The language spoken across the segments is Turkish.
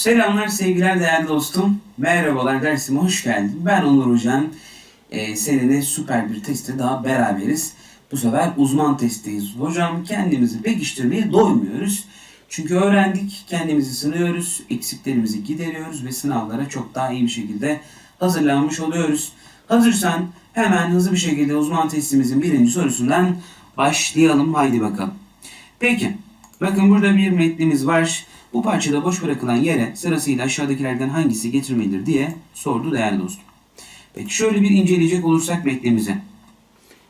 Selamlar sevgiler değerli dostum. Merhabalar dersime hoş geldin. Ben Onur Hocam. Ee, seninle süper bir testte daha beraberiz. Bu sefer uzman testteyiz. Hocam kendimizi pekiştirmeye doymuyoruz. Çünkü öğrendik, kendimizi sınıyoruz, eksiklerimizi gideriyoruz ve sınavlara çok daha iyi bir şekilde hazırlanmış oluyoruz. Hazırsan hemen hızlı bir şekilde uzman testimizin birinci sorusundan başlayalım. Haydi bakalım. Peki, bakın burada bir metnimiz var. Bu parçada boş bırakılan yere sırasıyla aşağıdakilerden hangisi getirmelidir diye sordu değerli dostum. Peki şöyle bir inceleyecek olursak metnimize.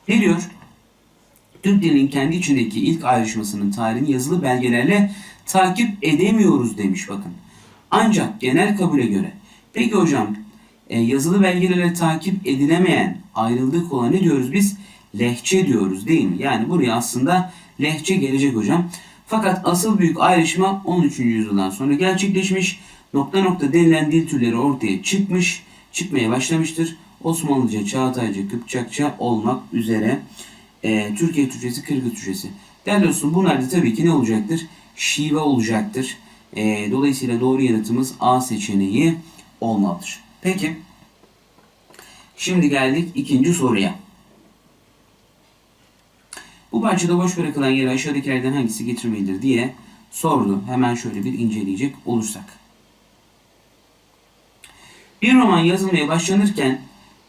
Ne diyor? Türk dilinin kendi içindeki ilk ayrışmasının tarihini yazılı belgelerle takip edemiyoruz demiş bakın. Ancak genel kabule göre. Peki hocam e, yazılı belgelerle takip edilemeyen ayrıldık olan ne diyoruz biz? Lehçe diyoruz değil mi? Yani buraya aslında lehçe gelecek hocam. Fakat asıl büyük ayrışma 13. yüzyıldan sonra gerçekleşmiş. Nokta nokta denilen dil türleri ortaya çıkmış, çıkmaya başlamıştır. Osmanlıca, Çağatayca, Kıpçakça olmak üzere e, Türkiye Türkçesi, Kırgız Türkçesi. Değerli dostum bunlar da tabii ki ne olacaktır? Şive olacaktır. E, dolayısıyla doğru yanıtımız A seçeneği olmalıdır. Peki. Şimdi geldik ikinci soruya. Bu parçada boş bırakılan yere aşağıdakilerden hangisi getirmelidir diye sordu. Hemen şöyle bir inceleyecek olursak. Bir roman yazılmaya başlanırken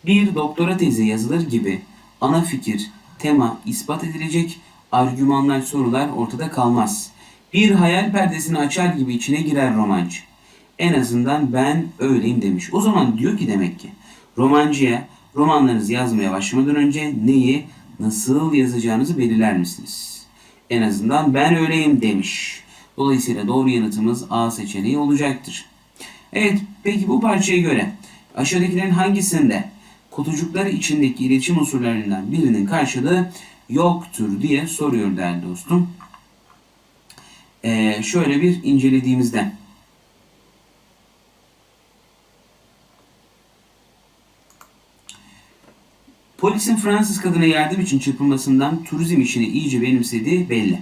bir doktora tezi yazılır gibi ana fikir, tema ispat edilecek, argümanlar, sorular ortada kalmaz. Bir hayal perdesini açar gibi içine girer romancı. En azından ben öyleyim demiş. O zaman diyor ki demek ki romancıya romanlarınızı yazmaya başlamadan önce neyi, nasıl yazacağınızı belirler misiniz? En azından ben öyleyim demiş. Dolayısıyla doğru yanıtımız A seçeneği olacaktır. Evet, peki bu parçaya göre aşağıdakilerin hangisinde kutucuklar içindeki iletişim unsurlarından birinin karşılığı yoktur diye soruyor değerli dostum. Ee, şöyle bir incelediğimizde Polisin Fransız kadına yardım için çırpınmasından turizm işini iyice benimsediği belli.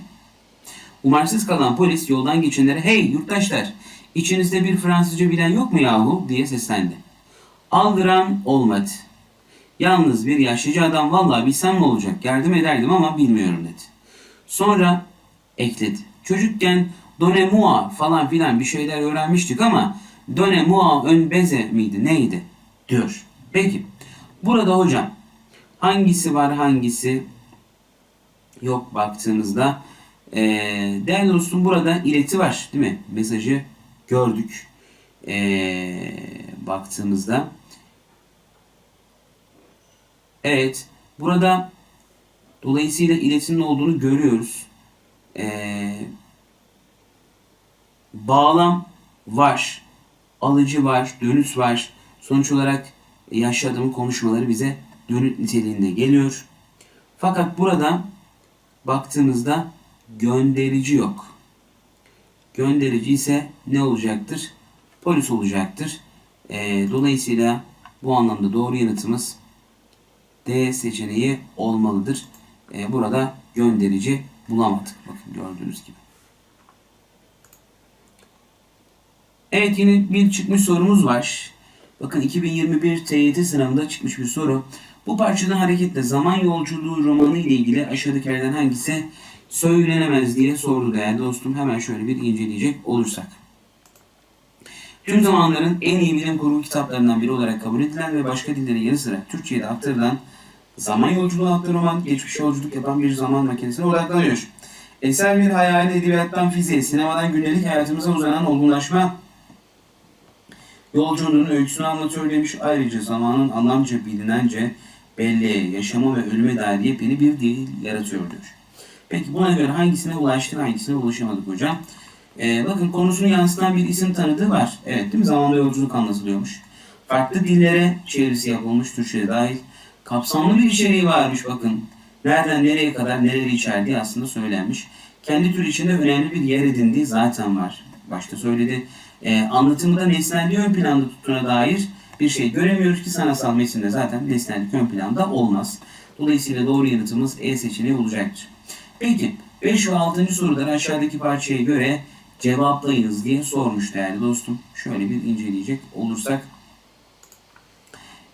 Umarsız kalan polis yoldan geçenlere hey yurttaşlar içinizde bir Fransızca bilen yok mu yahu diye seslendi. Aldıran olmadı. Yalnız bir yaşlıca adam vallahi bilsem ne olacak yardım ederdim ama bilmiyorum dedi. Sonra ekledi. Çocukken Donemua falan filan bir şeyler öğrenmiştik ama Donemua ön beze miydi neydi diyor. Peki burada hocam hangisi var hangisi yok baktığınızda ee, değerli dostum burada ileti var değil mi? Mesajı gördük ee, baktığımızda. Evet burada dolayısıyla iletinin olduğunu görüyoruz. Ee, bağlam var, alıcı var, dönüt var. Sonuç olarak yaşlı adamın konuşmaları bize dönüt niteliğinde geliyor. Fakat burada baktığımızda gönderici yok. Gönderici ise ne olacaktır? Polis olacaktır. Ee, dolayısıyla bu anlamda doğru yanıtımız D seçeneği olmalıdır. Ee, burada gönderici bulamadık. Bakın gördüğünüz gibi. Evet yine bir çıkmış sorumuz var. Bakın 2021 TYT sınavında çıkmış bir soru. Bu parçadan hareketle zaman yolculuğu romanı ile ilgili aşağıdakilerden hangisi söylenemez diye sordu değerli dostum. Hemen şöyle bir inceleyecek olursak. Tüm zamanların en iyi bilim kurgu kitaplarından biri olarak kabul edilen ve başka dillerin yanı sıra Türkçe'ye de aktarılan Zaman Yolculuğu adlı roman geçmiş yolculuk yapan bir zaman makinesine odaklanıyor. Eser bir hayali edebiyattan fiziğe, sinemadan gündelik hayatımıza uzanan olgunlaşma yolculuğunun öyküsünü anlatıyor demiş. Ayrıca zamanın anlamca bilinence belleğe, yaşama ve ölüme dair yepyeni bir dil yaratıyor diyor. Peki buna göre hangisine ulaştık, hangisine ulaşamadık hocam? Ee, bakın konusunu yansıtan bir isim tanıdığı var. Evet değil mi? Zamanda yolculuk anlatılıyormuş. Farklı dillere çevirisi yapılmış Türkçe'de dahil. Kapsamlı bir içeriği varmış bakın. Nereden nereye kadar neleri içerdiği aslında söylenmiş. Kendi tür içinde önemli bir yer edindiği zaten var. Başta söyledi. Ee, anlatımında nesnelliği ön planda tuttuğuna dair bir şey göremiyoruz ki sanatsal metinde zaten nesnellik ön planda olmaz. Dolayısıyla doğru yanıtımız E seçeneği olacaktır. Peki 5 ve 6. soruları aşağıdaki parçaya göre cevaplayınız diye sormuş değerli dostum. Şöyle bir inceleyecek olursak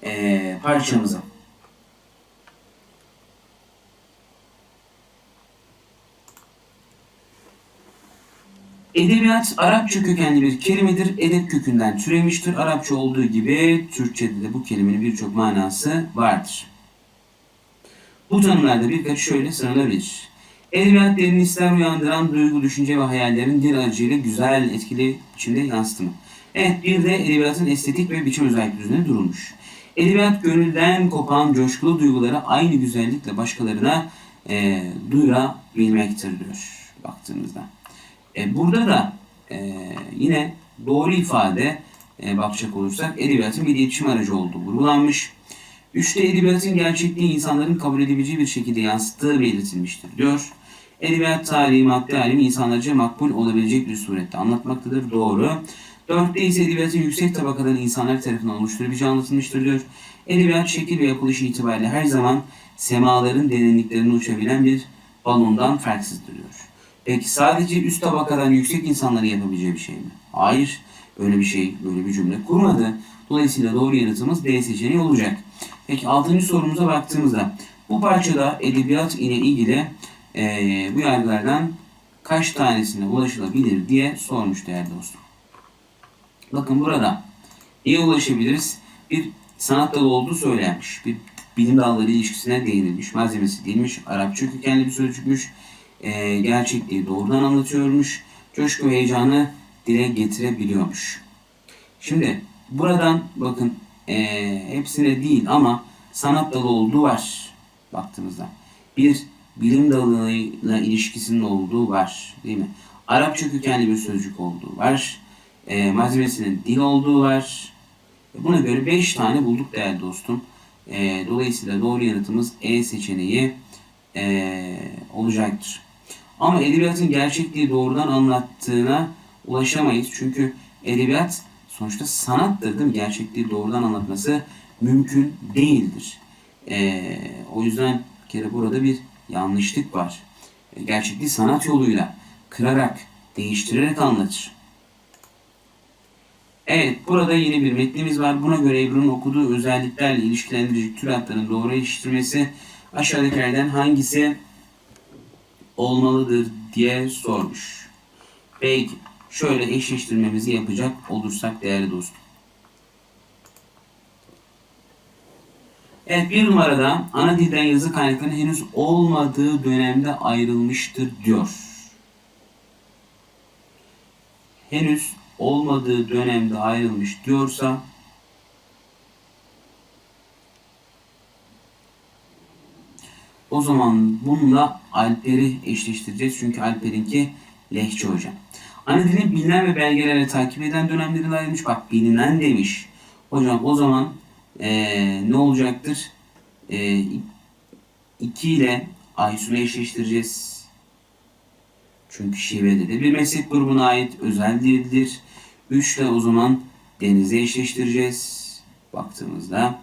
eee parçamızı. Edebiyat Arapça kökenli bir kelimedir. Edep kökünden türemiştir. Arapça olduğu gibi Türkçe'de de bu kelimenin birçok manası vardır. Bu tanımlarda birkaç şöyle sıralanabilir. Edebiyat derin hisler uyandıran duygu, düşünce ve hayallerin dil aracıyla güzel, etkili biçimde yansıtımı. Evet bir de edebiyatın estetik ve biçim özellikleri üzerine durulmuş. Edebiyat gönülden kopan coşkulu duyguları aynı güzellikle başkalarına e, duyurabilmektir diyor baktığımızda. E, burada da e, yine doğru ifade e, bakacak olursak edebiyatın bir iletişim aracı olduğu vurgulanmış. Üçte edebiyatın gerçekliği insanların kabul edebileceği bir şekilde yansıttığı belirtilmiştir diyor. Edebiyat tarihi, madde alemi insanlarca makbul olabilecek bir surette anlatmaktadır. Doğru. Dörtte ise edebiyatın yüksek tabakadan insanlar tarafından oluşturulabileceği anlatılmıştır diyor. Edebiyat şekil ve yapılış itibariyle her zaman semaların derinliklerine uçabilen bir balondan farksızdır diyor. Peki sadece üst tabakadan yüksek insanların yapabileceği bir şey mi? Hayır. Öyle bir şey, böyle bir cümle kurmadı. Dolayısıyla doğru yanıtımız D seçeneği olacak. Peki altıncı sorumuza baktığımızda bu parçada edebiyat ile ilgili eee, bu yargılardan kaç tanesine ulaşılabilir diye sormuş değerli dostum. Bakın burada neye ulaşabiliriz? Bir sanat dalı olduğu söylenmiş. Bir bilim dalları ilişkisine değinilmiş. Malzemesi değilmiş. Arapça kökenli bir sözcükmüş. Eee gerçekliği doğrudan anlatıyormuş. Coşku ve heyecanı dile getirebiliyormuş. Şimdi buradan bakın eee hepsine değil ama sanat dalı olduğu var baktığımızda. Bir bilim dalıyla ilişkisinin olduğu var değil mi? Arapça kökenli bir sözcük olduğu var. Eee malzemesinin dil olduğu var. Buna göre 5 tane bulduk değerli dostum. Eee, dolayısıyla doğru yanıtımız E seçeneği eee, olacaktır. Ama edebiyatın gerçekliği doğrudan anlattığına ulaşamayız. Çünkü edebiyat sonuçta sanattır değil mi? Gerçekliği doğrudan anlatması mümkün değildir. Ee, o yüzden bir kere burada bir yanlışlık var. E, Gerçekliği sanat yoluyla kırarak, değiştirerek anlatır. Evet, burada yine bir metnimiz var. Buna göre Ebru'nun okuduğu özelliklerle ilişkilendirici tür adlarının doğru iliştirmesi aşağıdakilerden hangisi olmalıdır diye sormuş. Peki şöyle eşleştirmemizi yapacak olursak değerli dostum. Evet bir numarada ana dilden yazı kaynaklarının henüz olmadığı dönemde ayrılmıştır diyor. Henüz olmadığı dönemde ayrılmış diyorsa O zaman bununla Alper'i eşleştireceğiz. Çünkü Alper'inki lehçe hocam. Ana dilin bilinen ve belgelerle takip eden dönemlerine ayrılmış. Bak bilinen demiş. Hocam o zaman eee, ne olacaktır? 2 ile Aysun'u eşleştireceğiz. Çünkü şivede de bir meslek grubuna ait özel dildir. 3 ile o zaman Deniz'i eşleştireceğiz. Baktığımızda.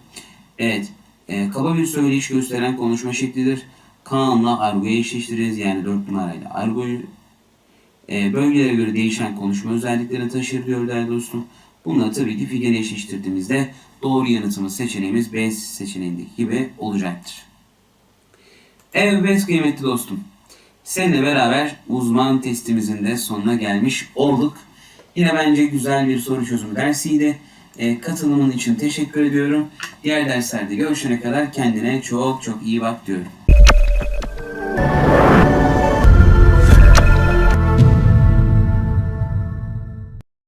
Evet. E, kaba bir söyleyiş gösteren konuşma şeklidir. Kaan'la argoyu eşleştireceğiz. Yani 4 numarayla argoyu e, bölgelere göre değişen konuşma özelliklerini taşır diyor değerli dostum. Bununla tabii ki figen eşleştirdiğimizde doğru yanıtımız seçeneğimiz B seçeneğindeki gibi olacaktır. Evet kıymetli dostum. Seninle beraber uzman testimizin de sonuna gelmiş olduk. Yine bence güzel bir soru çözümü dersiydi. E, katılımın için teşekkür ediyorum. Diğer derslerde görüşene kadar kendine çok çok iyi bak diyorum.